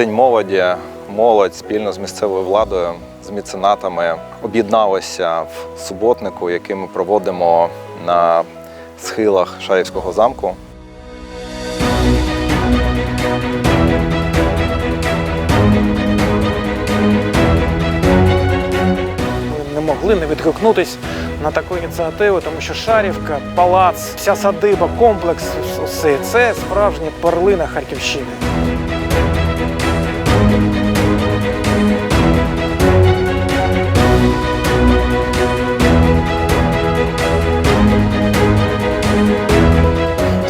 День молоді, молодь спільно з місцевою владою, з меценатами об'єдналися в суботнику, який ми проводимо на схилах Шаївського замку. Ми не могли не відгукнутись на таку ініціативу, тому що Шарівка, палац, вся садиба, комплекс, все це справжня перлина Харківщини.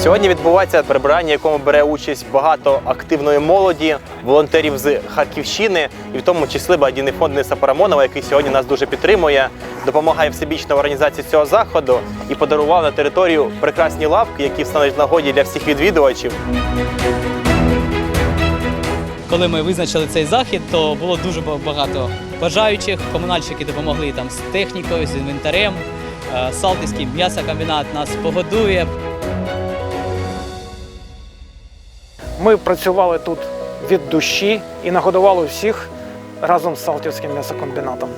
Сьогодні відбувається прибирання, якому бере участь багато активної молоді, волонтерів з Харківщини, і в тому числі благодійний фонд Ниса Парамонова, який сьогодні нас дуже підтримує, допомагає всебічно в організації цього заходу і подарував на територію прекрасні лавки, які встануть нагоді для всіх відвідувачів. Коли ми визначили цей захід, то було дуже багато бажаючих. Комунальщики допомогли там з технікою, з інвентарем. Е, Салтівський м'ясокомбінат нас погодує. Ми працювали тут від душі і нагодували всіх разом з Салтівським м'ясокомбінатом.